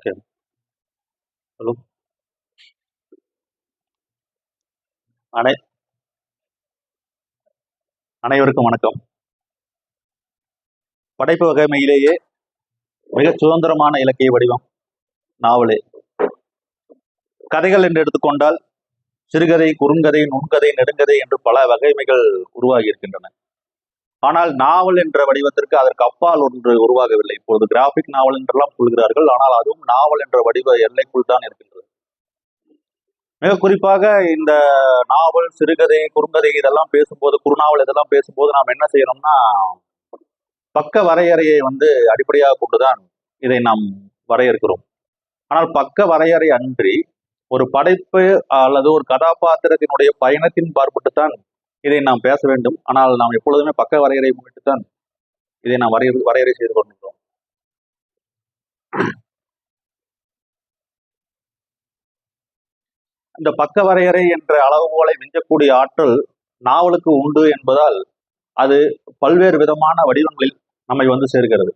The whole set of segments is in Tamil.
ஓகே ஹலோ அனை அனைவருக்கும் வணக்கம். படைப்பு வகைமையிலேயே மிக சுதந்திரமான இலக்கிய வடிவம் நாவலே. கதைகள் என்று எடுத்துக்கொண்டால் சிறுகதை குறுங்கதை நுண்கதை நெடுங்கதை என்று பல வகைமைகள் உருவாகி இருக்கின்றன. ஆனால் நாவல் என்ற வடிவத்திற்கு அதற்கு அப்பால் ஒன்று உருவாகவில்லை. இப்பொழுது கிராபிக் நாவல் என்றெல்லாம் சொல்கிறார்கள். ஆனால் அதுவும் நாவல் என்ற வடிவ எல்லைக்குள் தான் இருக்கின்றது. மிக குறிப்பாக இந்த நாவல் சிறுகதை குறுங்கதை இதெல்லாம் பேசும்போது குறுநாவல் இதெல்லாம் பேசும்போது நாம் என்ன செய்யணும்னா பக்க வரையறையை வந்து அடிப்படையாக கொண்டுதான் இதை நாம் வரையறுக்கிறோம். ஆனால் பக்க வரையறை அன்றி ஒரு படைப்பு அல்லது ஒரு கதாபாத்திரத்தினுடைய பயணத்தின் பார்ப்பட்டு தான் இதை நாம் பேச வேண்டும். ஆனால் நாம் எப்பொழுதுமே பக்க வரையறை முன்னிட்டுத்தான் இதை நாம் வரையறு வரையறை செய்து கொண்டிருக்கிறோம். இந்த பக்க வரையறை என்ற அளவுகோலை மிஞ்சக்கூடிய ஆற்றல் நாவலுக்கு உண்டு என்பதால் அது பல்வேறு விதமான வடிவங்களில் நம்மை வந்து சேர்கிறது.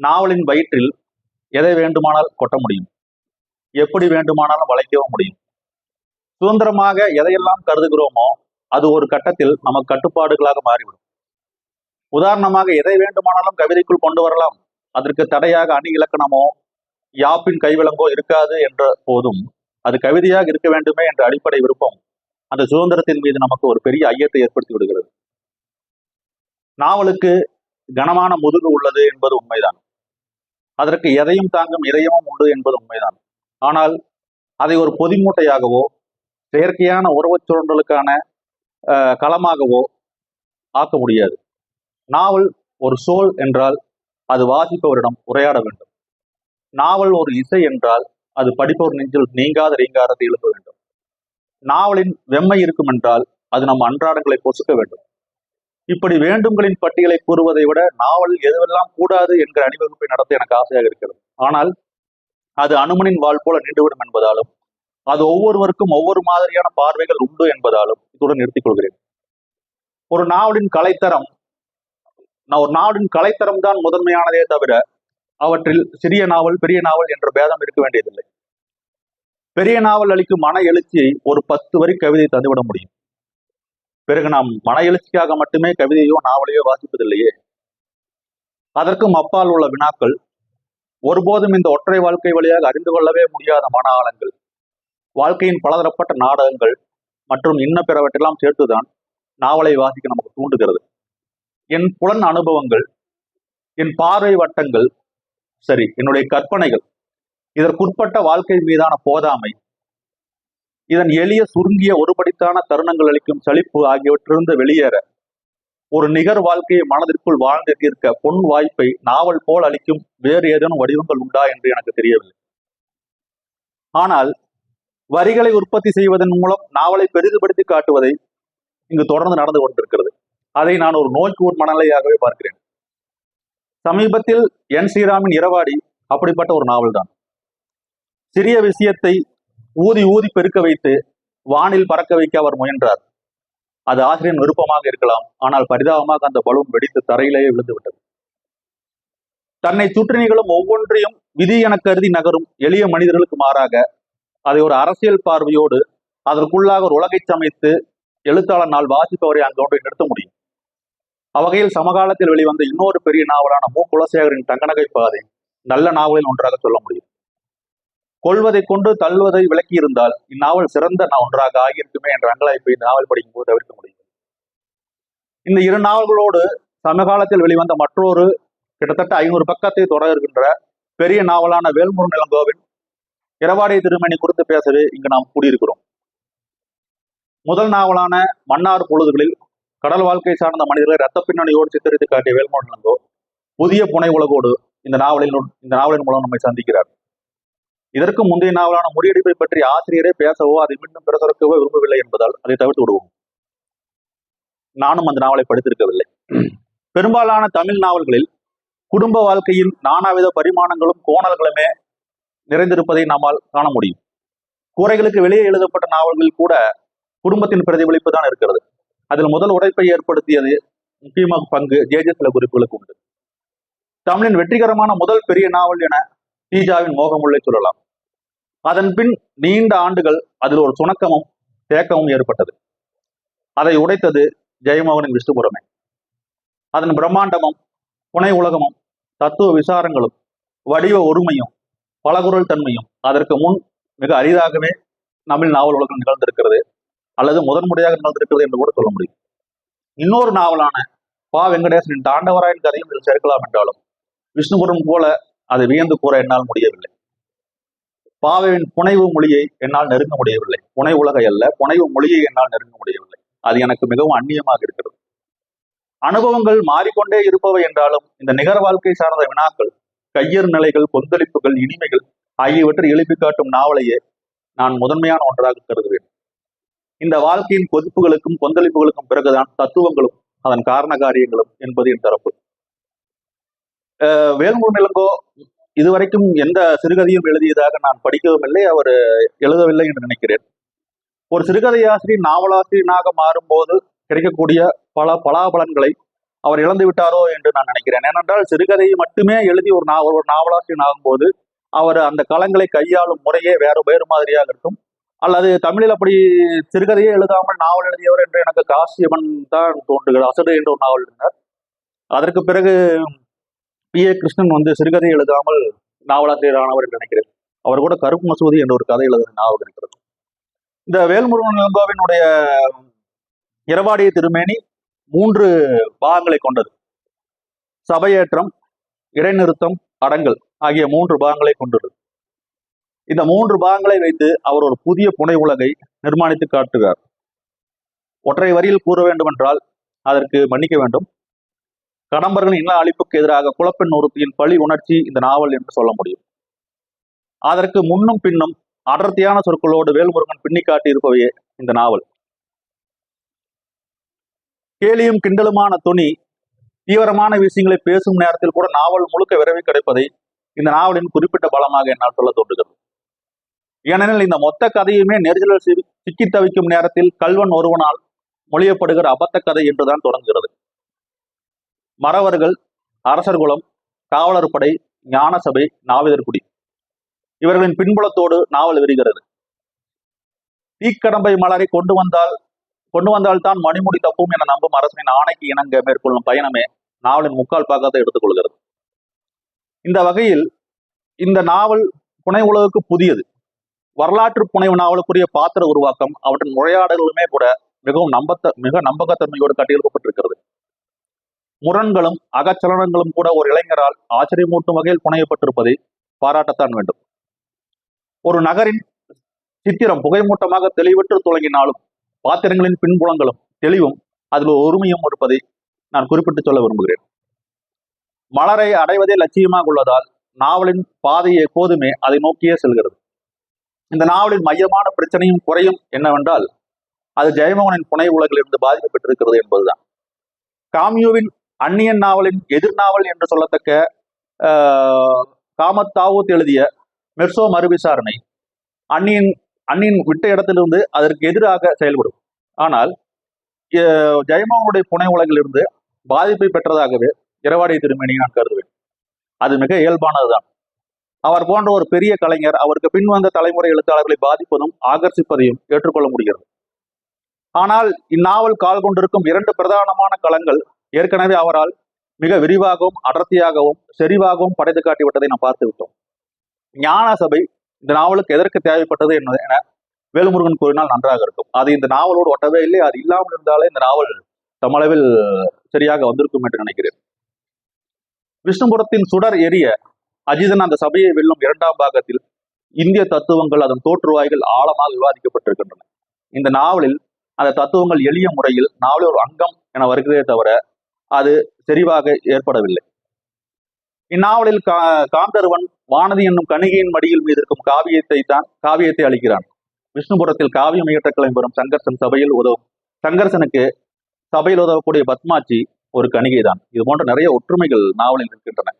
நாவலின் வயிற்றில் எதை வேண்டுமானால் கொட்ட முடியும்? எப்படி வேண்டுமானாலும் வளைக்கவும் முடியும்? சுதந்திரமாக எதையெல்லாம் கருதுகிறோமோ அது ஒரு கட்டத்தில் நமக்கு கட்டுப்பாடுகளாக மாறிவிடும். உதாரணமாக எதை வேண்டுமானாலும் கவிதைக்குள் கொண்டு வரலாம். அதற்கு தடையாக அணி இலக்கணமோ யாப்பின் கைவிலங்கோ இருக்காது என்ற போதும் அது கவிதையாக இருக்க வேண்டுமே என்ற அடிப்படை விருப்பம் அந்த சுதந்திரத்தின் மீது நமக்கு ஒரு பெரிய ஐயத்தை ஏற்படுத்தி விடுகிறது. நாவலுக்கு கனமான முதுகு உள்ளது என்பது உண்மைதான். அதற்கு எதையும் தாங்கும் இதயமும் உண்டு என்பது உண்மைதான். ஆனால் அதை ஒரு பொதிமூட்டையாகவோ செயற்கையான உறவுச் சுழன்றலுக்கான களமாகவோ ஆக்க முடியாது. நாவல் ஒரு சோல் என்றால் அது வாசிப்பவரிடம் உரையாட வேண்டும். நாவல் ஒரு இசை என்றால் அது படிப்பவர் நெஞ்சில் நீங்காத ரீங்காரத்தை எழுப்ப வேண்டும். நாவலின் வெம்மை இருக்கும் என்றால் அது நம் அன்றாடங்களை பொசுக்க வேண்டும். இப்படி வேண்டும்களின் பட்டியலை கூறுவதை விட நாவல் எதுவெல்லாம் கூடாது என்கிற அணிவகுப்பை நடத்த எனக்கு ஆசையாக இருக்கிறது. ஆனால் அது அனுமனின் வாழ் போல நீண்டுவிடும் என்பதாலும் அது ஒவ்வொருவருக்கும் ஒவ்வொரு மாதிரியான பார்வைகள் உண்டு என்பதாலும் இத்துடன் நிறுத்திக் கொள்கிறேன். ஒரு நாவலின் கலைத்தரம் நான் ஒரு நாவலின் கலைத்தரம் தான் முதன்மையானதே தவிர அவற்றில் சிறிய நாவல் பெரிய நாவல் என்ற பேதம் இருக்க வேண்டியதில்லை. பெரிய நாவல் அளிக்கும் மன எழுச்சியை ஒரு பத்து வரி கவிதை தந்துவிட முடியும். பிறகு நாம் மன எழுச்சிக்காக மட்டுமே கவிதையோ நாவலையோ வாசிப்பதில்லையே. அதற்கும் அப்பால் உள்ள வினாக்கள் ஒருபோதும் இந்த ஒற்றை வாழ்க்கை வழியாக அறிந்து கொள்ளவே முடியாத மன ஆழங்கள். வாழ்க்கையின் பலதரப்பட்ட நாடகங்கள் மற்றும் இன்ன பிறவற்றெல்லாம் சேர்த்துதான் நாவலை வாசிக்க நமக்கு தூண்டுகிறது. என் புலன் அனுபவங்கள் என் பார்வை வட்டங்கள் சரி என்னுடைய கற்பனைகள் இதற்குட்பட்ட வாழ்க்கை மீதான போதாமை இதன் எளிய சுருங்கிய ஒருபடித்தான தருணங்கள் அளிக்கும் சலிப்பு ஆகியவற்றிலிருந்து வெளியேற ஒரு நிகர் வாழ்க்கையை மனதிற்குள் வாழ்ந்து தீர்க்க பொன் வாய்ப்பை நாவல் போல் அளிக்கும் வேறு ஏதேனும் வடிவங்கள் உண்டா என்று எனக்கு தெரியவில்லை. ஆனால் வரிகளை உற்பத்தி செய்வதன் மூலம் நாவலை பெரிதுபடுத்தி காட்டுவதை இங்கு தொடர்ந்து நடந்து கொண்டிருக்கிறது. அதை நான் ஒரு நோய்க்கு ஒரு மனநிலையாகவே பார்க்கிறேன். சமீபத்தில் என் ஸ்ரீராமின் இரவாடி அப்படிப்பட்ட ஒரு நாவல் தான் சிறிய விஷயத்தை ஊதி ஊதி பெருக்க வைத்து வானில் பறக்க வைக்க அவர் முயன்றார். அது ஆசிரியர் விருப்பமாக இருக்கலாம் ஆனால் பரிதாபமாக அந்த பலூன் வெடித்து தரையிலேயே விழுந்து விட்டது தன்னை சுற்றி நிகழும் ஒவ்வொன்றையும் விதி என கருதி நகரும் எளிய மனிதர்களுக்கு மாறாக அதை ஒரு அரசியல் பார்வையோடு அதற்குள்ளாக ஒரு உலகை சமைத்து எழுத்தாளர் நாள் வாசிப்பவரை அங்கு ஒன்றை நிறுத்த முடியும். அவ்வகையில் சமகாலத்தில் வெளிவந்த இன்னொரு பெரிய நாவலான மு. குலசேகரின் தங்கநகை பாதை நல்ல நாவலில் ஒன்றாக சொல்ல முடியும். கொள்வதை கொண்டு தள்ளுவதை விளக்கியிருந்தால் இந்நாவல் சிறந்த ஒன்றாக ஆகியிருக்குமே என்ற அங்கலாய்ப்பை இந்த நாவல் படிக்கும் போது தவிர்க்க முடியும். இந்த இரு நாவல்களோடு சமகாலத்தில் வெளிவந்த மற்றொரு கிட்டத்தட்ட ஐநூறு பக்கத்தை தொடர்கின்ற பெரிய நாவலான வேல்முருகன் இளங்கோவின் இரவாடை திருமணி குறித்து பேசவே இங்கு நாம் கூடியிருக்கிறோம். முதல் நாவலான மன்னார் பொழுதுகளில் கடல் வாழ்க்கை சார்ந்த மனிதர்களை ரத்த பின்னணியோடு சித்தரித்து காட்டிய வேல்முருகன் இளங்கோ புதிய புனை உலகோடு இந்த நாவலில் இந்த நாவலின் மூலம் நம்மை சந்திக்கிறார். இதற்கு முந்தைய நாவலான முறியடிப்பை பற்றி ஆசிரியரே பேசவோ அதை மீண்டும் பிரசரக்கவோ விரும்பவில்லை என்பதால் அதை தவிர்த்து விடுவோம். நானும் அந்த நாவலை படித்திருக்கவில்லை. பெரும்பாலான தமிழ் நாவல்களில் குடும்ப வாழ்க்கையில் நானாவித பரிமாணங்களும் கோணல்களுமே நிறைந்திருப்பதை நம்மால் காண முடியும். கூரைகளுக்கு வெளியே எழுதப்பட்ட நாவல்களில் கூட குடும்பத்தின் பிரதிபலிப்பு தான் இருக்கிறது. அதில் முதல் உடைப்பை ஏற்படுத்தியது முக்கியமாக பங்கு ஜே சில குறிப்புகளுக்கு உண்டு. தமிழின் வெற்றிகரமான முதல் பெரிய நாவல் என தீஜாவின் மோகமுள்ளே சொல்லலாம். அதன் பின் நீண்ட ஆண்டுகள் அதில் ஒரு சுணக்கமும் தேக்கமும் ஏற்பட்டது. அதை உடைத்தது ஜெயமோகனின் விஷ்ணுபுரமே. அதன் பிரம்மாண்டமும் புனை உலகமும் தத்துவ விசாரங்களும் வடிவ ஒருமையும் பலகுரல் தன்மையும் அதற்கு முன் மிக அரிதாகவே தமிழ் நாவல் உலகம் நிகழ்ந்திருக்கிறது அல்லது முதன்முறையாக நிகழ்ந்திருக்கிறது என்று கூட சொல்ல முடியும். இன்னொரு நாவலான பா. வெங்கடேசனின் தாண்டவராயன் கதையும் இதில் சேர்க்கலாம் என்றாலும் விஷ்ணுபுரம் போல அதை வியந்து கூற என்னால் முடியவில்லை. பாவையின் புனைவு மொழியை என்னால் நெருங்க முடியவில்லை. புனை உலகை அல்ல புனைவு மொழியை என்னால் நெருங்க முடியவில்லை. அது எனக்கு மிகவும் அந்நியமாக இருக்கிறது. அனுபவங்கள் மாறிக்கொண்டே இருப்பவை என்றாலும் இந்த நிகர வாழ்க்கை சார்ந்த வினாக்கள் கையர் நிலைகள் கொந்தளிப்புகள் இனிமைகள் ஆகியவற்றை எழுப்பி காட்டும் நாவலையே நான் முதன்மையான ஒன்றாக கருதுவேன். இந்த வாழ்க்கையின் கொதிப்புகளுக்கும் கொந்தளிப்புகளுக்கும் பிறகுதான் தத்துவங்களும் அதன் காரண காரியங்களும் என்பது என் தரப்பு. அஹ் வேல்முருகன் இளங்கோ இதுவரைக்கும் எந்த சிறுகதையும் எழுதியதாக நான் படிக்கவும் இல்லை அவர் எழுதவில்லை என்று நினைக்கிறேன். ஒரு சிறுகதை ஆசிரியர் நாவலாசிரியனாக மாறும்போது கிடைக்கக்கூடிய பல பலாபலன்களை அவர் இழந்து விட்டாரோ என்று நான் நினைக்கிறேன். ஏனென்றால் சிறுகதையை மட்டுமே எழுதி ஒரு நா ஒரு நாவலாசிரியன் ஆகும்போது அவர் அந்த களங்களை கையாளும் முறையே வேறு வேறு மாதிரியாக இருக்கும். அல்லது தமிழில் அப்படி சிறுகதையே எழுதாமல் நாவல் எழுதியவர் என்று எனக்கு காசியவன் தான் தோன்றுகிறது அசடு என்று ஒரு நாவல் இருந்தார் அதற்கு பிறகு பி. ஏ. கிருஷ்ணன் வந்து சிறுகதை எழுதாமல் நாவலாசிரியரானவர் என்று நினைக்கிறேன். அவர் கூட கருப்பு மசூதி என்ற ஒரு கதை எழுதுகிற ஞாபகம் இருக்கிறது. இந்த வேல்முருகன் இளங்கோவினுடைய இரவாடிய திருமேனி மூன்று பாகங்களை கொண்டது. சபையேற்றம் இடைநிறுத்தம் அடங்கல் ஆகிய மூன்று பாகங்களை கொண்டது. இந்த மூன்று பாகங்களை வைத்து அவர் ஒரு புதிய புனை உலகை நிர்மாணித்து காட்டுகிறார். ஒற்றை வரியில் கூற வேண்டுமென்றால் அதற்கு மன்னிக்க வேண்டும். கடம்பர்களின் இன அழிப்புக்கு எதிராக குலப்பெண் ஒருத்தியின் பழி உணர்ச்சி இந்த நாவல் என்று சொல்ல முடியும். அதற்கு முன்னும் பின்னும் அடர்த்தியான சொற்களோடு வேல்முருகன் பின்னி காட்டியிருப்பவையே இந்த நாவல். கேலியும் கிண்டலுமான துணி தீவிரமான விஷயங்களை பேசும் நேரத்தில் கூட நாவல் முழுக்க விரைவி கிடைப்பதை இந்த நாவலின் குறிப்பிட்ட பலமாக என்னால் சொல்ல தோன்றுகிறது. ஏனெனில் இந்த மொத்த கதையுமே நெரிசலில் சிக்கி- தவிக்கும் நேரத்தில் கல்வன் ஒருவனால் மொழியப்படுகிற அபத்த கதை என்றுதான் தொடங்குகிறது. மறவர்கள் அரசர்குலம் காவலர் படை ஞானசபை நாவிதர்குடி இவர்களின் பின்புலத்தோடு நாவல் விரிகிறது. தீக்கடம்பை மலரை கொண்டு வந்தால் கொண்டு வந்தால்தான் மணிமுடி தப்பும் என நம்பும் அரசின் ஆணைக்கு இணங்க மேற்கொள்ளும் பயணமே நாவலின் முக்கால் பாகத்தை எடுத்துக்கொள்கிறது. இந்த வகையில் இந்த நாவல் புனை உலகுக்கு புதியது. வரலாற்று புனைவு நாவலுக்குரிய பாத்திர உருவாக்கம் அவற்றின் உரையாடல்களுமே கூட மிகவும் நம்பத்த மிக நம்பகத்தன்மையோடு கட்டியெழுப்பப்பட்டிருக்கிறது. முரண்களும் அகச்சலனங்களும் கூட ஒரு இளைஞரால் ஆச்சரியமூட்டும் வகையில் புனையப்பட்டிருப்பதை பாராட்டத்தான் வேண்டும். ஒரு நகரின் சித்திரம் புகைமூட்டமாக தெளிவற்று துவங்கினாலும் பாத்திரங்களின் பின்புலங்களும் தெளிவும் அதில் ஒரு ஒருமையும் இருப்பதை நான் குறிப்பிட்டு சொல்ல விரும்புகிறேன். மலரை அடைவதே லட்சியமாக உள்ளதால் நாவலின் பாதை எப்போதுமே அதை நோக்கியே செல்கிறது. இந்த நாவலின் மையமான பிரச்சனையும் குறையும் என்னவென்றால் அது ஜெயமோகனின் புனை உலகிலிருந்து பாதிக்கப்பட்டிருக்கிறது என்பதுதான். காமியோவின் அந்நியன் நாவலின் எதிர் நாவல் என்று சொல்லத்தக்க ஆஹ், எழுதிய மெர்சோ மறுவிசாரணை அந்நியன் அண்ணின் விட்ட இடத்திலிருந்து அதற்கு எதிராக செயல்படும். ஆனால் ஜெயமோகனுடைய புனை உலகிலிருந்து பாதிப்பை பெற்றதாகவே இரவாடி திருமணி நான் கருதுவேன். அது மிக இயல்பானதுதான். அவர் போன்ற ஒரு பெரிய கலைஞர் அவருக்கு பின் வந்த தலைமுறை எழுத்தாளர்களை பாதிப்பதும் ஆகர்ஷிப்பதையும் ஏற்றுக்கொள்ள முடிகிறது. ஆனால் இந்நாவல் கால் கொண்டிருக்கும் இரண்டு பிரதானமான களங்கள் ஏற்கனவே அவரால் மிக விரிவாகவும் அடர்த்தியாகவும் செறிவாகவும் படைத்து காட்டிவிட்டதை நாம் பார்த்து விட்டோம் ஞான சபை இந்த நாவலுக்கு எதற்கு தேவைப்பட்டது என்பது என வேலுமுருகன் கூறினால் நன்றாக இருக்கும். அது இந்த நாவலோடு ஒட்டவே இல்லை அது இல்லாமல் இருந்தாலே இந்த நாவல் தமளவில் சரியாக வந்திருக்கும் என்று நினைக்கிறேன். விஷ்ணுபுரத்தின் சுடர் எரிய அஜிதன் அந்த சபையை வெல்லும் இரண்டாம் பாகத்தில் இந்திய தத்துவங்கள் அதன் தோற்றுவாய்கள் ஆழமாக விவாதிக்கப்பட்டிருக்கின்றன. இந்த நாவலில் அந்த தத்துவங்கள் எளிய முறையில் நாவலில் ஒரு அங்கம் என வருகிறதே தவிர அது செறிவாக ஏற்படவில்லை. இந்நாவலில் கா காந்தருவன் வானதி என்னும் கணிகையின் மடியில் மீது இருக்கும் காவியத்தை தான் காவியத்தை அளிக்கிறான். விஷ்ணுபுரத்தில் காவியம் இயற்ற கிளம்பெறும் சங்கர்சன் சபையில் உதவும் சங்கர்சனுக்கு சபையில் உதவக்கூடிய பத்மாச்சி ஒரு கணிகை தான் இது போன்ற நிறைய ஒற்றுமைகள் நாவலில் இருக்கின்றன.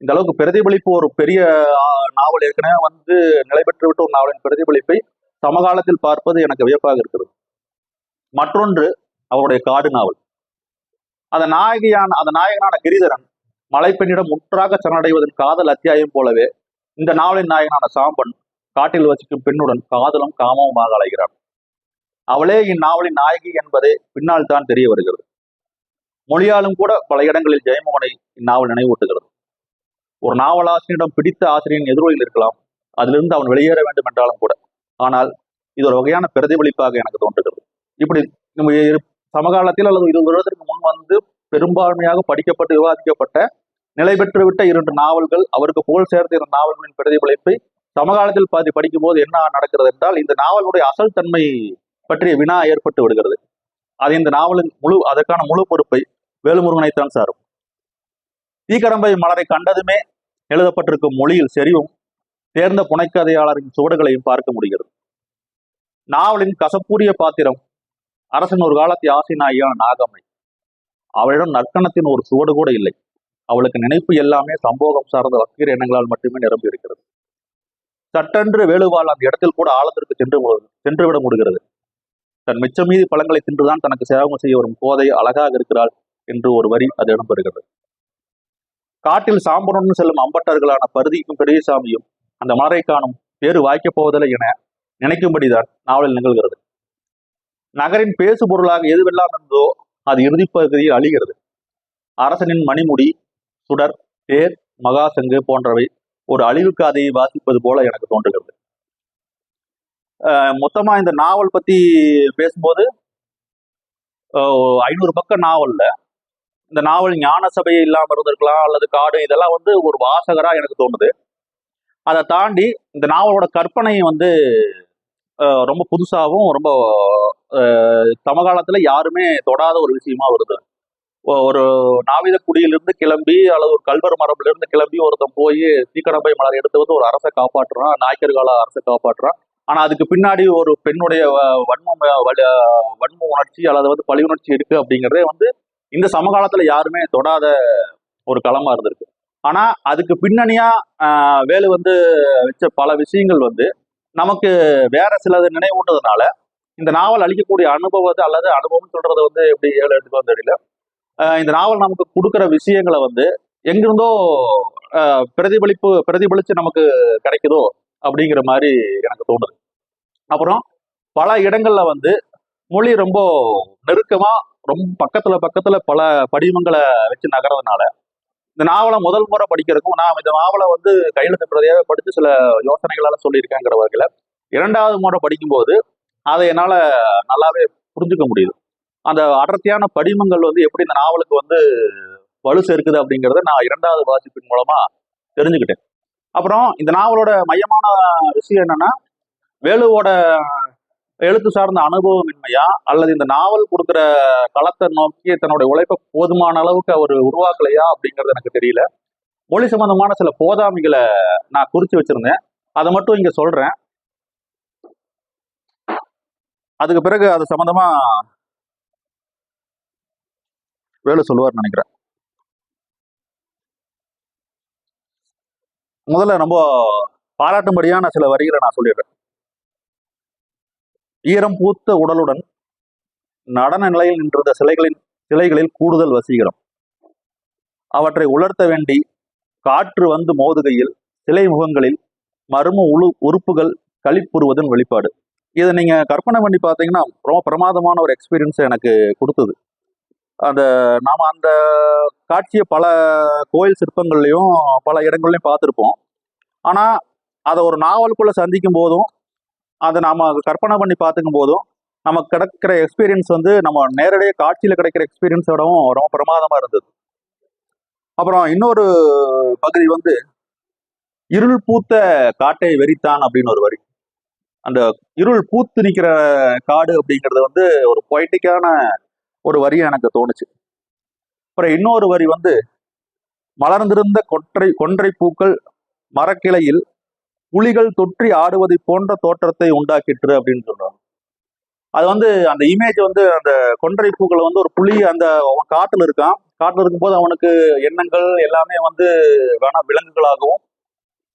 இந்த அளவுக்கு பிரதிபலிப்பு ஒரு பெரிய நாவல். ஏற்கனவே வந்து நிலை பெற்றுவிட்ட ஒரு நாவலின் பிரதிபலிப்பை சமகாலத்தில் பார்ப்பது எனக்கு வியப்பாக இருக்கிறது. மற்றொன்று அவருடைய காடு நாவல். அந்த நாயகியான அந்த நாயகனான கிரிதரன் மலைப்பெண்ணிடம் முற்றாக சரணடைவதன் காதல் அத்தியாயம் போலவே இந்த நாவலின் நாயகனான சாம்பன் காட்டில் வசிக்கும் பெண்ணுடன் காதலும் காமவுமாக அலைகிறான். அவளே இந்நாவலின் நாயகி என்பதே பின்னால் தான் தெரிய வருகிறது. மொழியாலும் கூட பல இடங்களில் ஜெயமோகனை இந்நாவல் நினைவூட்டுகிறது. ஒரு நாவலாசிரியரிடம் பிடித்த ஆசிரியரின் எதிரொலியில் இருக்கலாம் அதிலிருந்து அவன் வெளியேற வேண்டும் என்றாலும் கூட. ஆனால் இது ஒரு வகையான பிரதிபலிப்பாக எனக்கு தோன்றுகிறது. இப்படி நம்ம இரு- சமகாலத்தில் அல்லது இருபது வருடத்திற்கு முன் வந்து பெரும்பான்மையாக படிக்கப்பட்டு விவாதிக்கப்பட்ட நிலை பெற்றுவிட்ட இரண்டு நாவல்கள் அவருக்கு புகழ் சேர்ந்த இரண்டு நாவல்களின் பிரதிபலிப்பை சமகாலத்தில் பாதி படிக்கும்போது என்ன நடக்கிறது என்றால் இந்த நாவலுடைய அசல் தன்மை பற்றிய வினா ஏற்பட்டு விடுகிறது. அது இந்த நாவலின் முழு அதற்கான முழு பொறுப்பை வேலுமுருகனைத்தான் சாரும். தீக்கரம்பை மலரை கண்டதுமே எழுதப்பட்டிருக்கும் மொழியில் செறிவும் தேர்ந்த புனைக்கதையாளரின் சுவடுகளையும் பார்க்க முடிகிறது. நாவலின் கசப்பூரிய பாத்திரம் அரசன் ஒரு காலத்து ஆசினாயான நாகம்மை. அவளிடம் நற்கணத்தின் ஒரு சுவடு கூட இல்லை. அவளுக்கு நினைப்பு எல்லாமே சம்போகம் சார்ந்த வக்கீர எண்ணங்களால் மட்டுமே நிரம்பி இருக்கிறது. சட்டென்று வேலுவால் அந்த இடத்தில் கூட ஆழத்திற்கு சென்று சென்றுவிட விட முடிகிறது. தன் மிச்சம் மீதி பழங்களை தின்றுதான் தனக்கு சேவகம் செய்ய வரும் கோதை அழகாக இருக்கிறாள் என்று ஒரு வரி அது இடம்பெறுகிறது காட்டில் சாம்பனுடன் செல்லும் அம்பட்டர்களான பருதிக்கும் பெரியசாமியும் அந்த மலரை காணும் பேரு வாய்க்கப் போவதில்லை என நினைக்கும்படிதான் நாவலில் நிகழ்கிறது. நகரின் பேசு பொருளாக எதுவெல்லாம் இருந்தோ அது இறுதிப்பகுதியில் அழிகிறது. அரசனின் மணிமுடி சுடர் தேர் மகாசங்கு போன்றவை ஒரு அழிவு காதையை வாசிப்பது போல எனக்கு தோன்றுகிறது. மொத்தமாக மொத்தமா இந்த நாவல் பத்தி பேசும்போது ஐநூறு பக்க நாவல்ல இந்த நாவல் ஞான சபை இல்லாமல் இருந்திருக்கலாம் அல்லது காடு இதெல்லாம் வந்து ஒரு வாசகராக எனக்கு தோணுது. அதை தாண்டி இந்த நாவலோட கற்பனையை வந்து ரொம்ப புதுசாகவும் ரொம்ப தமகாலத்தில் யாருமே தொடாத ஒரு விஷயமா வருது. ஒரு நாவித குடியிலிருந்து கிளம்பி அல்லது ஒரு கல்வர் மரபுல இருந்து கிளம்பி ஒருத்தன் போய் தீக்கடம்பை மலர் எடுத்து வந்து ஒரு அரசை காப்பாற்றுறான் நாய்க்கர்கால அரசை காப்பாற்றுறான். ஆனா அதுக்கு பின்னாடி ஒரு பெண்ணுடைய வன்ம வன்ம உணர்ச்சி அல்லது வந்து பழி உணர்ச்சி இருக்கு அப்படிங்கிறதே வந்து இந்த சமகாலத்துல யாருமே தொடாத ஒரு களமா இருந்திருக்கு. ஆனா அதுக்கு பின்னணியா வேலு வந்து வச்ச பல விஷயங்கள் வந்து நமக்கு வேற சிலது நினைவூட்டதுனால இந்த நாவல் அளிக்கக்கூடிய அனுபவத்தை அல்லது அனுபவம் சொல்றது வந்து எப்படி ஏழு எடுத்துக்கு வந்து தெரியல. இந்த நாவல் நமக்கு கொடுக்குற விஷயங்களை வந்து எங்கிருந்தோ பிரதிபலிப்பு பிரதிபலிச்சு நமக்கு கிடைக்குதோ அப்படிங்கிற மாதிரி எனக்கு தோணுது. அப்புறம் பல இடங்கள்ல வந்து மொழி ரொம்ப நெருக்கமா ரொம்ப பக்கத்துல பக்கத்துல பல படிமங்களை வச்சு நகர்றதுனால இந்த நாவலை முதல் முறை படிக்கிறதுக்கும் நான் இந்த நாவலை வந்து கையெழுத்து படித்து சில யோசனைகளால சொல்லியிருக்கேங்கிற வகையில் இரண்டாவது முறை படிக்கும்போது அதை என்னால் நல்லாவே புரிஞ்சுக்க முடியுது. அந்த அடர்த்தியான படிமங்கள் வந்து எப்படி இந்த நாவலுக்கு வந்து வலு சேர்க்குது அப்படிங்கிறத நான் இரண்டாவது வாசிப்பின் மூலமா தெரிஞ்சுக்கிட்டேன். அப்புறம் இந்த நாவலோட மையமான விஷயம் என்னன்னா வேலுவோட எழுத்து சார்ந்த அனுபவமின்மையா அல்லது இந்த நாவல் கொடுக்குற களத்தை நோக்கி தன்னுடைய உழைப்பை போதுமான அளவுக்கு அவர் உருவாக்கலையா அப்படிங்கிறது எனக்கு தெரியல. மொழி சம்பந்தமான சில போதாமிகளை நான் குறித்து வச்சிருந்தேன். அதை மட்டும் இங்க சொல்றேன். அதுக்கு பிறகு அது சம்பந்தமா வேலு சொல்லுவார் நினைக்கிறேன். முதல்ல ரொம்ப பாராட்டும்படியான சில வரிகளை நான் சொல்லிடுறேன். ஈரம் பூத்த உடலுடன் நடன நிலையில் நின்றிருந்த சிலைகளின் சிலைகளில் கூடுதல் வசீகரம். அவற்றை உலர்த்த வேண்டி காற்று வந்து மோதுகையில் சிலை முகங்களில் மர்ம உழு உறுப்புகள் கழிப்புறுவதன் வெளிப்பாடு. இதை நீங்கள் கற்பனை பண்ணி பார்த்தீங்கன்னா ரொம்ப பிரமாதமான ஒரு எக்ஸ்பீரியன்ஸ் எனக்கு கொடுத்தது. அந்த நாம் அந்த காட்சியை பல கோயில் சிற்பங்கள்லையும் பல இடங்கள்லையும் பார்த்துருப்போம். ஆனால் அதை ஒரு நாவலுக்குள்ளே சந்திக்கும் போதும் அதை நாம் கற்பனை பண்ணி பார்த்துக்கும் போதும் நமக்கு கிடைக்கிற எக்ஸ்பீரியன்ஸ் வந்து நம்ம நேரடியாக காட்சியில் கிடைக்கிற எக்ஸ்பீரியன்ஸோடவும் ரொம்ப பிரமாதமாக இருந்தது. அப்புறம் இன்னொரு பகுதி வந்து இருள் பூத்த காட்டை வெறித்தான் அப்படின்னு ஒரு வரி. அந்த இருள் பூத்து நிற்கிற காடு அப்படிங்கிறது வந்து ஒரு பொய்டிக்கான ஒரு வரி எனக்கு தோணுச்சு. அப்புறம் இன்னொரு வரி வந்து மலர்ந்திருந்த கொற்றை கொன்றை பூக்கள் மரக்கிளையில் புலிகள் தொற்றி ஆடுவதை போன்ற தோற்றத்தை உண்டாக்கிற்று அப்படின்னு சொல்றாங்க. அது வந்து அந்த இமேஜ் வந்து அந்த கொன்றை பூக்களை வந்து ஒரு புலி அந்த அவன் காட்டில் இருக்கான். காட்டில் இருக்கும்போது அவனுக்கு எண்ணங்கள் எல்லாமே வந்து வேணா விலங்குகளாகவும்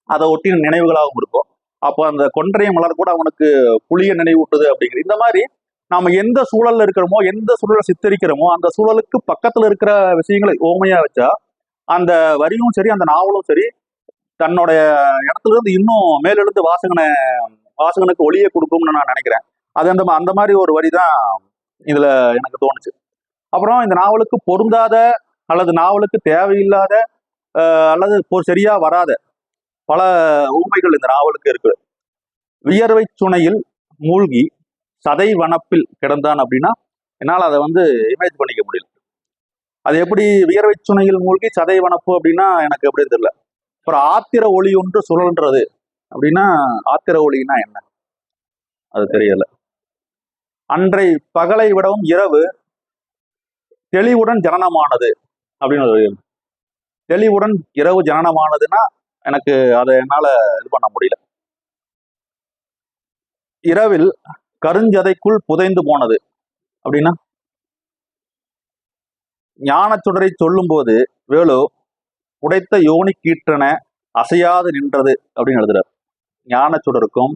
அதை ஒட்டின நினைவுகளாகவும் இருக்கும். அப்போ அந்த கொன்றையை மலர் கூட அவனுக்கு புளிய நினைவூட்டுது அப்படிங்கிறது இந்த மாதிரி நாம எந்த சூழல்ல இருக்கிறோமோ எந்த சூழலை சித்தரிக்கிறோமோ அந்த சூழலுக்கு பக்கத்துல இருக்கிற விஷயங்களை ஓமையா வச்சா அந்த வரியும் சரி அந்த நாவலும் சரி தன்னுடைய இடத்துல இருந்து இன்னும் மேலெழுந்து வாசகனை வாசகனுக்கு ஒளியை கொடுக்கும்னு நான் நினைக்கிறேன். அது அந்த அந்த மாதிரி ஒரு வரி தான் இதுல எனக்கு தோணுச்சு. அப்புறம் இந்த நாவலுக்கு பொருந்தாத அல்லது நாவலுக்கு தேவையில்லாத அல்லது சரியா வராத பல உண்மைகள் இந்த நாவலுக்கு இருக்கு. வியர்வை சுனையில் மூழ்கி சதை வனப்பில் கிடந்தான் அப்படின்னா என்னால் அதை வந்து இமேஜ் பண்ணிக்க முடியல. அது எப்படி வியர்வை சுனையில் மூழ்கி சதை வனப்பு அப்படின்னா எனக்கு எப்படி தெரியல. அப்புறம் ஆத்திர ஒளி ஒன்று சுழல்ன்றது அப்படின்னா ஆத்திர ஒளின்னா என்ன? அது தெரியல. அன்றை பகலை விடவும் இரவு தெளிவுடன் ஜனனமானது அப்படின்னு தெளிவுடன் இரவு ஜனனமானதுன்னா எனக்கு அதை என்னால இது பண்ண முடியல. இரவில் கருஞ்சதைக்குள் புதைந்து போனது. அப்படின்னா? ஞானச்சுடரை சொல்லும்போது வேலு உடைத்த யோனி கீற்றன அசையாது நின்றது அப்படின்னு எழுதுறாரு. ஞானச்சுடருக்கும்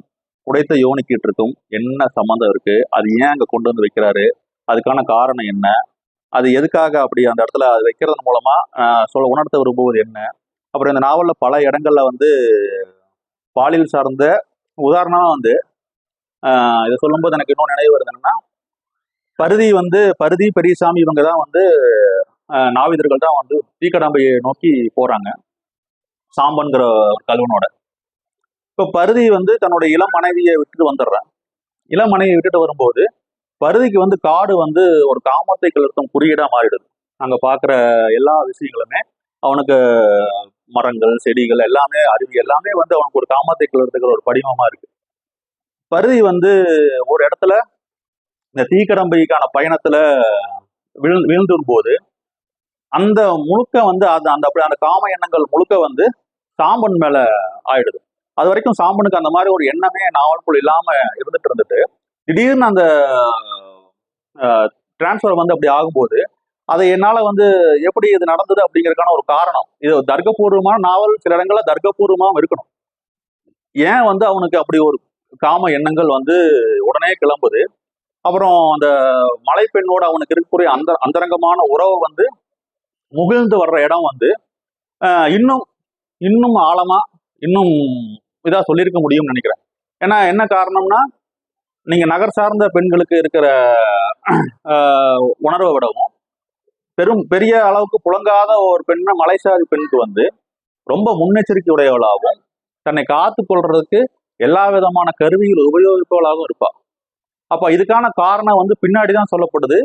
உடைத்த யோனி கீற்றுக்கும் என்ன சம்மந்தம் இருக்கு? அது ஏன் அங்க கொண்டு வந்து வைக்கிறாரு? அதுக்கான காரணம் என்ன? அது எதுக்காக அப்படி அந்த இடத்துல அது வைக்கிறது மூலமா சொல்ல உணர்த்த விரும்புவது என்ன? அப்புறம் இந்த நாவலில் பல இடங்கள்ல வந்து பாலியல் சார்ந்த உதாரணமாக வந்து இதை சொல்லும்போது எனக்கு இன்னும் நினைவு வருது என்னன்னா பருதி வந்து பருதி பெரியசாமி இவங்க தான் வந்து நாவிதர்கள் தான் வந்து தீக்கடாம்பையை நோக்கி போறாங்க. சாம்பன்கிற ஒரு கல்வனோட இப்போ பருதி வந்து தன்னோட இளம் மனைவியை விட்டுட்டு வந்துடுறான் இளம் மனைவியை விட்டுட்டு வரும்போது பருதிக்கு வந்து காடு வந்து ஒரு காமத்தை கிளர்த்தும் குறியீடா மாறிடுது. அங்க பார்க்குற எல்லா விஷயங்களுமே அவனுக்கு மரங்கள் செடிகள் எல்லாமே அருவி எல்லாமே வந்து அவனுக்கு ஒரு காமத்தை கிளர்த்துக்கிற ஒரு படிமமா இருக்கு. பருதி வந்து ஒரு இடத்துல இந்த தீக்கடம்பைக்கான பயணத்துல விழு விழுந்துடும் போது அந்த முழுக்க வந்து அது அந்த அப்படி அந்த காம எண்ணங்கள் முழுக்க வந்து சாம்பன் மேல ஆயிடுது. அது வரைக்கும் சாம்பனுக்கு அந்த மாதிரி ஒரு எண்ணமே நாவல்குள் இல்லாம இருந்துட்டு இருந்துட்டு திடீர்னு அந்த டிரான்ஸ்ஃபர் வந்து அப்படி ஆகும்போது அதை என்னால வந்து எப்படி இது நடந்தது அப்படிங்கிறதுக்கான ஒரு காரணம். இது தர்க்கபூர்வமான நாவல் சில இடங்களில் தர்க்கபூர்வமாகவும் இருக்கணும். ஏன் வந்து அவனுக்கு அப்படி ஒரு காம எண்ணங்கள் வந்து உடனே கிளம்புது. அப்புறம் அந்த மலை பெண்ணோட அவனுக்கு இருக்கக்கூடிய அந்த அந்தரங்கமான உறவு வந்து முகிழ்ந்து வர்ற இடம் வந்து இன்னும் இன்னும் ஆழமா இன்னும் இதாக சொல்லியிருக்க முடியும்னு நினைக்கிறேன். ஏன்னா என்ன காரணம்னா நீங்க நகர் சார்ந்த பெண்களுக்கு இருக்கிற உணர்வை விடவும் பெரும் பெரிய அளவுக்கு புழங்காத ஒரு பெண்ணை மலைசாதி பெண்ணுக்கு வந்து ரொம்ப முன்னெச்சரிக்கை உடையவளாகவும் தன்னை காத்து கொள்றதுக்கு எல்லா விதமான கருவிகள் உபயோகிப்பவளாகவும் இருப்பா. அப்ப இதுக்கான காரணம் வந்து பின்னாடி தான் சொல்லப்படுது.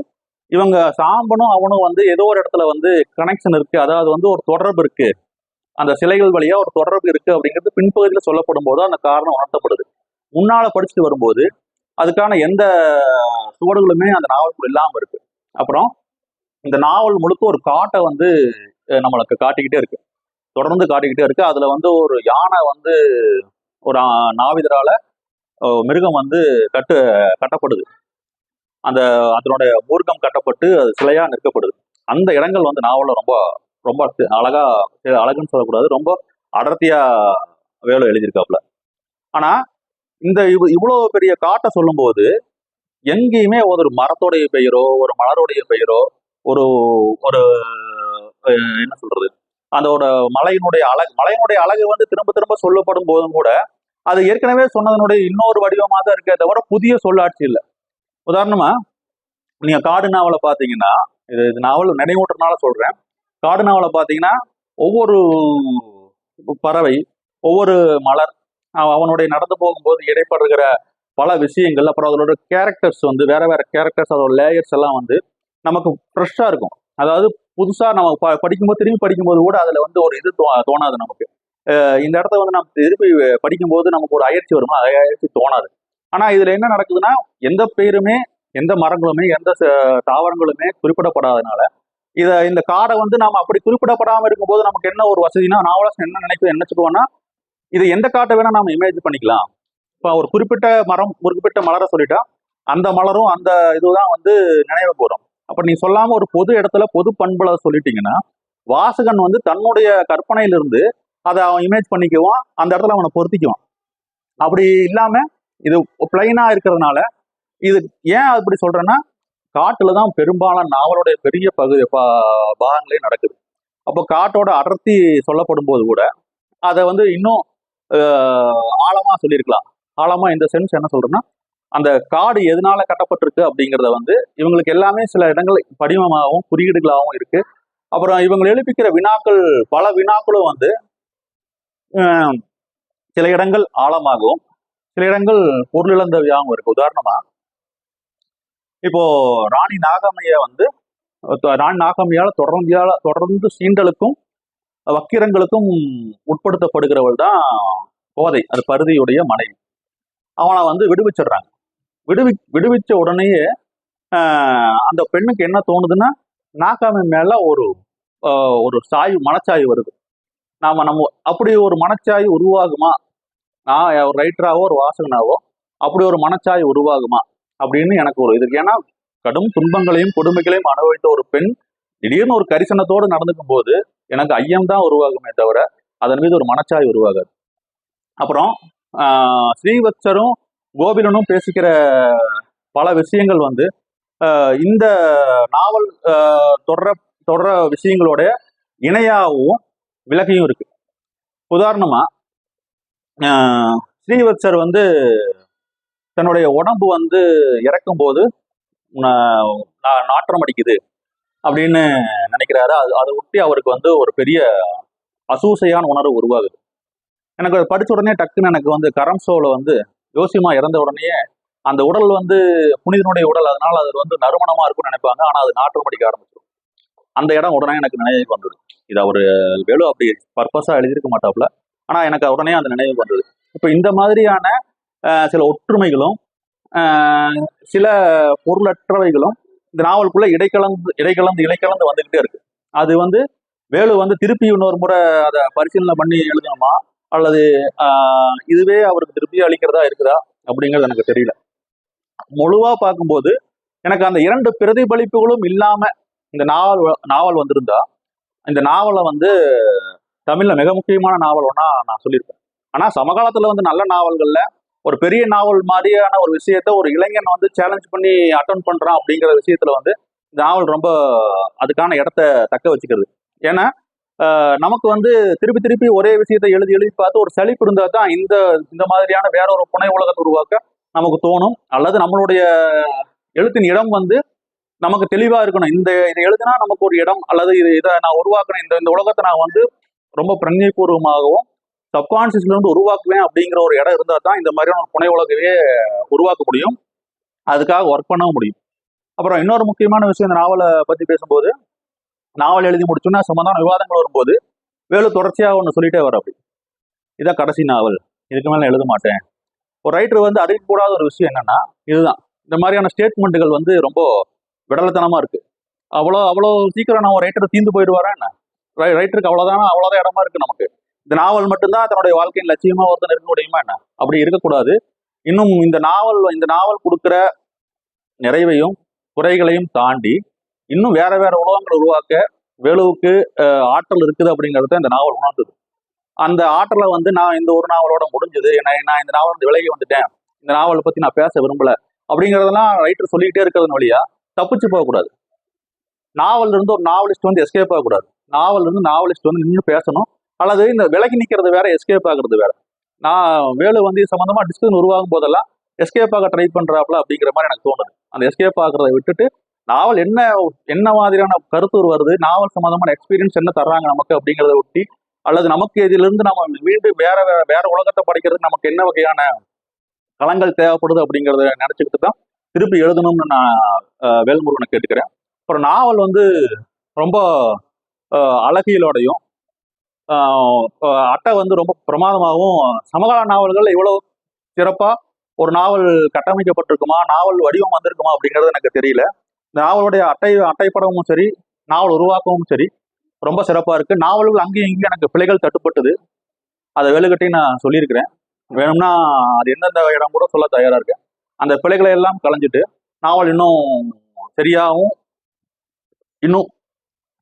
இவங்க சாம்பனும் அவனும் வந்து ஏதோ ஒரு இடத்துல வந்து கனெக்ஷன் இருக்கு. அதாவது வந்து ஒரு தொடர்பு இருக்கு. அந்த சிலைகள் வழியா ஒரு தொடர்பு இருக்கு அப்படிங்கிறது பின்பகுதியில் சொல்லப்படும் போது அந்த காரணம் உணர்த்தப்படுது. முன்னால படிச்சுட்டு வரும்போது அதுக்கான எந்த சுவடுகளுமே அந்த நாவலுக்குள் இல்லாம இருக்கு. அப்புறம் இந்த நாவல் முழுக்க ஒரு காட்டை வந்து நம்மளுக்கு காட்டிக்கிட்டே இருக்கு. தொடர்ந்து காட்டிக்கிட்டே இருக்கு. அதுல வந்து ஒரு யானை வந்து ஒரு நாவிதரால மிருகம் வந்து கட்டு கட்டப்படுது. அந்த அதனுடைய மூர்க்கம் கட்டப்பட்டு அது சிலையா நிற்கப்படுது. அந்த இடங்கள் வந்து நாவலில் ரொம்ப ரொம்ப அழகா அழகுன்னு சொல்லக்கூடாது. ரொம்ப அடர்த்தியா வேலை எழுதியிருக்காப்புல. ஆனா இந்த இவ் இவ்வளோ பெரிய காட்டை சொல்லும்போது எங்கேயுமே ஒரு மரத்தோடைய பெயரோ ஒரு மலருடைய பெயரோ ஒரு ஒரு என்ன சொல்றது? அதோட மலையினுடைய அழகு மலையினுடைய அழகு வந்து திரும்ப திரும்ப சொல்லப்படும் போதும் கூட அது ஏற்கனவே சொன்னதனுடைய இன்னொரு வடிவமாக தான் இருக்கே தவிர புதிய சொல்லாட்சி இல்லை. உதாரணமா நீங்க காடு நாவலை பார்த்தீங்கன்னா இது இது நாவல் நினைவூட்டுறதுனால சொல்றேன். காடு நாவலை பார்த்தீங்கன்னா ஒவ்வொரு பறவை ஒவ்வொரு மலர் அவனுடைய நடந்து போகும்போது இடைப்படுகிற பல விஷயங்கள் அப்புறம் அதோட கேரக்டர்ஸ் வந்து வேற வேற கேரக்டர்ஸ் அதோட லேயர்ஸ் எல்லாம் வந்து நமக்கு ஃப்ரெஷ்ஷாக இருக்கும். அதாவது புதுசாக நம்ம ப படிக்கும்போது திரும்பி படிக்கும்போது கூட அதில் வந்து ஒரு இது தோ தோணாது நமக்கு. இந்த இடத்த வந்து நம்ம திருப்பி படிக்கும்போது நமக்கு ஒரு அயற்சி வருமா அயற்சி தோணாது. ஆனால் இதில் என்ன நடக்குதுன்னா எந்த பேருமே எந்த மரங்களுமே எந்த தாவரங்களுமே குறிப்பிடப்படாதனால இதை இந்த காடை வந்து நாம அப்படி குறிப்பிடப்படாம இருக்கும்போது நமக்கு என்ன ஒரு வசதினா நாவலாசன் என்ன நினைக்க நினைச்சுக்குவோம்னா இது எந்த காட்டை வேணா நம்ம இமேஜ் பண்ணிக்கலாம். இப்போ ஒரு குறிப்பிட்ட மரம் குறிப்பிட்ட மலரை சொல்லிட்டா அந்த மலரும் அந்த இதுதான் வந்து நினைவு கூறும் அப்ப நீ சொல்லாம ஒரு பொது இடத்துல பொது பண்புல சொல்லிட்டீங்கன்னா வாசகன் வந்து தன்னுடைய கற்பனையிலிருந்து அதை அவன் இமேஜ் பண்ணிக்குவான் அந்த இடத்துல அவனை பொருத்திக்குவான். அப்படி இல்லாம இது பிளைனா இருக்கிறதுனால இது ஏன் அப்படி சொல்றேன்னா காட்டுல தான் பெரும்பாலான நாவலுடைய பெரிய பகுதி பா- பாகங்களே நடக்குது. அப்போ காட்டோட அடர்த்தி சொல்லப்படும் போது கூட அதை வந்து இன்னும் ஆழமா சொல்லியிருக்கலாம். ஆழமா இந்த சென்ஸ் என்ன சொல்றேன்னா அந்த காடு எதனால கட்டப்பட்டிருக்கு அப்படிங்கிறத வந்து இவங்களுக்கு எல்லாமே சில இடங்கள் படிமமாகவும் குறியீடுகளாகவும் இருக்கு. அப்புறம் இவங்க எழுப்பிக்கிற வினாக்கள் பல வினாக்களும் வந்து சில இடங்கள் ஆழமாகவும் சில இடங்கள் பொருளிழந்தவையாகவும் இருக்கு. உதாரணமா இப்போ ராணி நாகம்மைய வந்து ராணி நாகம்மையால் தொடர்ந்தியால தொடர்ந்து சீண்டலுக்கும் வக்கிரங்களுக்கும் உட்படுத்தப்படுகிறவள் தான் கோதை அது பருதியுடைய மனைவி. அவனை வந்து விடுவிச்சிடுறாங்க. விடுவி விடுவிச்ச உடனேயே அந்த பெண்ணுக்கு என்ன தோணுதுன்னா நாகாமை மேல ஒரு ஒரு சாய்வு மனச்சாய்வு வருது. நாம நம்ம அப்படி ஒரு மனச்சாய்வு உருவாகுமா? நான் ஒரு ரைட்டராவோ ஒரு வாசகனாவோ அப்படி ஒரு மனச்சாய்வு உருவாகுமா? அப்படின்னு எனக்கு ஒரு இது ஏன்னா கடும் துன்பங்களையும் கொடுமைகளையும் அனுபவித்த ஒரு பெண் திடீர்னு ஒரு கரிசனத்தோடு நடந்துக்கும் போது எனக்கு ஐயம் தான் உருவாகுமே தவிர அதன் மீது ஒரு மனச்சாய் உருவாகாது. அப்புறம் ஸ்ரீவத்சரும் கோபிலனும் பேசிக்கிற பல விஷயங்கள் வந்து இந்த நாவல் தொடர தொடர விஷயங்களோட இணையாகவும் விலகையும் இருக்கு. உதாரணமா ஸ்ரீவத்சர் வந்து தன்னுடைய உடம்பு வந்து இறக்கும் போது நா- நாற்றம் அடிக்குது அப்படின்னு நினைக்கிறாரு. அது அதை ஒட்டி அவருக்கு வந்து ஒரு பெரிய அசூசையான உணர்வு உருவாகுது. எனக்கு அதை படித்த உடனே டக்குன்னு எனக்கு வந்து கரம் சோல வந்து யோசிமா இறந்த உடனே அந்த உடல் வந்து புனிதனுடைய உடல் அதனால அது வந்து நறுமணமா இருக்கும்னு நினைப்பாங்க. ஆனா அது நாற்று படிக்க ஆரம்பிச்சிடும் அந்த இடம் உடனே எனக்கு நினைவுக்கு வந்தது. இது அவர் வேலு அப்படி பர்பஸா எழுதியிருக்க மாட்டாப்புல. ஆனா எனக்கு உடனே அந்த நினைவுக்கு வந்தது. இப்போ இந்த மாதிரியான சில ஒற்றுமைகளும் சில பொருளற்றவைகளும் இந்த நாவலுக்குள்ள இடைக்கலந்து இடைக்கலந்து இடைக்கலந்து வந்துகிட்டே இருக்கு. அது வந்து வேலு வந்து திருப்பி இன்னொரு முறை அதை பரிசீலனை பண்ணி எழுதணுமா? அல்லது இதுவே அவருக்கு திருப்தி அளிக்கிறதா இருக்குதா? அப்படிங்கிறது எனக்கு தெரியல. முழுவா பார்க்கும்போது எனக்கு அந்த இரண்டு பிரதிபலிப்புகளும் இல்லாம இந்த நாவல் நாவல் வந்திருந்தா இந்த நாவலை வந்து தமிழ்ல மிக முக்கியமான நாவல் ஒன்றா நான் சொல்லியிருப்பேன். ஆனா சமகாலத்துல வந்து நல்ல நாவல்கள்ல ஒரு பெரிய நாவல் மாதிரியான ஒரு விஷயத்த ஒரு இளைஞன் வந்து சேலஞ்ச் பண்ணி அட்டன் பண்றான் அப்படிங்கிற விஷயத்துல வந்து இந்த நாவல் ரொம்ப அதுக்கான இடத்த தக்க வச்சுக்கிறது. ஏன்னா நமக்கு வந்து திருப்பி திருப்பி ஒரே விஷயத்தை எழுதி எழுதி பார்த்து ஒரு செழிப்பு இருந்தால் தான் இந்த இந்த மாதிரியான வேற ஒரு புனை உலகத்தை உருவாக்க நமக்கு தோணும். அல்லது நம்மளுடைய எழுத்தின் இடம் வந்து நமக்கு தெளிவா இருக்கணும். இந்த இதை எழுதினா நமக்கு ஒரு இடம் அல்லது இது இதை நான் உருவாக்கணும். இந்த இந்த உலகத்தை நான் வந்து ரொம்ப பிரஞ்சைபூர்வமாகவும் சப்கான்சியஸ்ல இருந்து உருவாக்குவேன் அப்படிங்கிற ஒரு இடம் இருந்தால் தான் இந்த மாதிரியான ஒரு புனை உலகவே உருவாக்க முடியும். அதுக்காக ஒர்க் பண்ணவும் முடியும். அப்புறம் இன்னொரு முக்கியமான விஷயம் இந்த நாவலை பற்றி பேசும்போது நாவல் எழுதி முடிச்சோன்னா சம்பந்தமான விவாதங்கள் வரும்போது வேலு தொடர்ச்சியாக ஒன்று சொல்லிட்டே வர அப்படி. இதான் கடைசி நாவல். இதுக்கு மேலே நான் எழுத மாட்டேன். ஒரு ரைட்டர் வந்து அறிவிக்கக்கூடாத ஒரு விஷயம் என்னன்னா இதுதான். இந்த மாதிரியான ஸ்டேட்மெண்ட்டுகள் வந்து ரொம்ப விடலத்தனமாக இருக்கு. அவ்வளோ அவ்வளோ சீக்கிரம் நான் ஒரு ரைட்டர் தீந்து போயிடுவாரா என்ன? ரை- ரைட்டருக்கு அவ்வளோதானா அவ்வளோதான் இடமா இருக்கு நமக்கு. இந்த நாவல் மட்டும்தான் தன்னுடைய வாழ்க்கையின் லட்சியமாக ஒருத்தன் இருக்க முடியுமா என்ன? அப்படி இருக்கக்கூடாது. இன்னும் இந்த நாவல் இந்த நாவல் கொடுக்குற நிறைவையும் குறைகளையும் தாண்டி இன்னும் வேற வேற உலகங்களை உருவாக்க வேலுவுக்கு ஆற்றல் இருக்குது அப்படிங்கிறத இந்த நாவல் உணர்ந்தது. அந்த ஆற்றலை வந்து நான் இந்த ஒரு நாவலோட முடிஞ்சது. நான் நான் இந்த நாவல் வந்து விலகி வந்துட்டேன். இந்த நாவலை பத்தி நான் பேச விரும்பல. அப்படிங்கிறதெல்லாம் ரைட்டர் சொல்லிக்கிட்டே இருக்கிறது வழியா தப்பிச்சு போகக்கூடாது. நாவல் இருந்து ஒரு நாவலிஸ்ட் வந்து எஸ்கேப் ஆகக்கூடாது. நாவல் இருந்து நாவலிஸ்ட் வந்து நின்று பேசணும். அல்லது இந்த விலகி நிற்கிறது வேற எஸ்கேப் ஆகுறது வேற. நான் வேலு வந்து சம்மந்தமாக டிஸ்கஷன் உருவாகும் போதெல்லாம் எஸ்கேப் ஆக ட்ரை பண்ணுறாப்புல அப்படிங்கிற மாதிரி எனக்கு தோணுது. அந்த எஸ்கேப் ஆகிறத விட்டுட்டு நாவல் என்ன என்ன மாதிரியான கருத்து வருது நாவல் சம்மந்தமான எக்ஸ்பீரியன்ஸ் என்ன தர்றாங்க நமக்கு அப்படிங்கிறத ஒட்டி அல்லது நமக்கு இதிலிருந்து நம்ம மீண்டும் வேற வேற வேற உலகத்தை படிக்கிறதுக்கு நமக்கு என்ன வகையான களங்கள் தேவைப்படுது அப்படிங்கிறத நினைச்சுக்கிட்டு தான் திருப்பி எழுதணும்னு நான் வேல்முருகனை கேட்டுக்கிறேன். அப்புறம் நாவல் வந்து ரொம்ப அழகியலோடையும் அட்டை வந்து ரொம்ப பிரமாதமாகவும் சமகால நாவல்கள் இவ்வளவு சிறப்பாக ஒரு நாவல் கட்டமைக்கப்பட்டிருக்குமா நாவல் வடிவம் வந்திருக்குமா அப்படிங்கிறது எனக்கு தெரியல. நாவலுடைய அட்டை அட்டைப்படமும் சரி நாவல் உருவாக்கமும் சரி ரொம்ப சிறப்பாக இருக்குது நாவல்கள் அங்கேயும் இங்கேயும் எனக்கு பிழைகள் தட்டுப்பட்டது. அதை வெளுகட்டி நான் சொல்லியிருக்கிறேன். வேணும்னா அது எந்தெந்த இடம் கூட சொல்ல தயாராக இருக்கேன். அந்த பிழைகளை எல்லாம் கலைஞ்சிட்டு நாவல் இன்னும் சரியாகவும் இன்னும்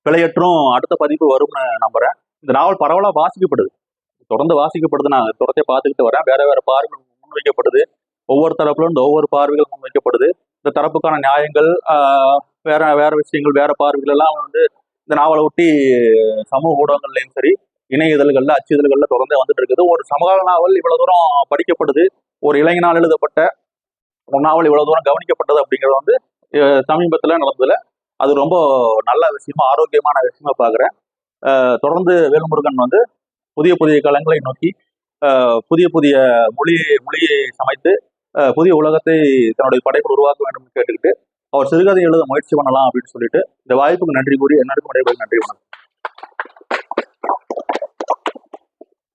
பிழையற்றும் அடுத்த பதிப்பு வரும்னு நம்புகிறேன் இந்த நாவல் பரவலாக வாசிக்கப்படுது. தொடர்ந்து வாசிக்கப்படுது. நான் தொடர்ச்சியா பார்த்துக்கிட்டு வரேன். வேற வேற பார்வைகள் முன்வைக்கப்படுது. ஒவ்வொரு தரப்புல இருந்து ஒவ்வொரு பார்வைகள் முன்வைக்கப்படுது. இந்த தரப்புக்கான நியாயங்கள் வேற வேற விஷயங்கள் வேற பார்வைகள் எல்லாம் வந்து இந்த நாவலை ஒட்டி சமூக ஊடகங்கள்லையும் சரி இணைய இதழ்கள்ல அச்சு இதழ்கள்ல தொடர்ந்து வந்துட்டு இருக்குது. ஒரு சமகால நாவல் இவ்வளவு தூரம் படிக்கப்படுது. ஒரு இளைஞனால் எழுதப்பட்ட ஒரு நாவல் இவ்வளவு தூரம் கவனிக்கப்பட்டது அப்படிங்கிறது வந்து சமீபத்தில் சமீபத்துல நடந்ததுல. அது ரொம்ப நல்ல விஷயமா ஆரோக்கியமான விஷயமா பாக்குறேன். தொடர்ந்து வேல்முருகன் வந்து புதிய புதிய களங்களை நோக்கி புதிய புதிய மொழி மொழியை சமைத்து புதிய உலகத்தை தன்னுடைய படைப்பில் உருவாக்க வேண்டும் என்று கேட்டுக்கிட்டு அவர் சிறுகதை எழுத முயற்சி பண்ணலாம் அப்படின்னு சொல்லிட்டு இந்த வாய்ப்புக்கு நன்றி கூறி என்னருக்கும் நடைபெறும் நன்றி வணக்கம்.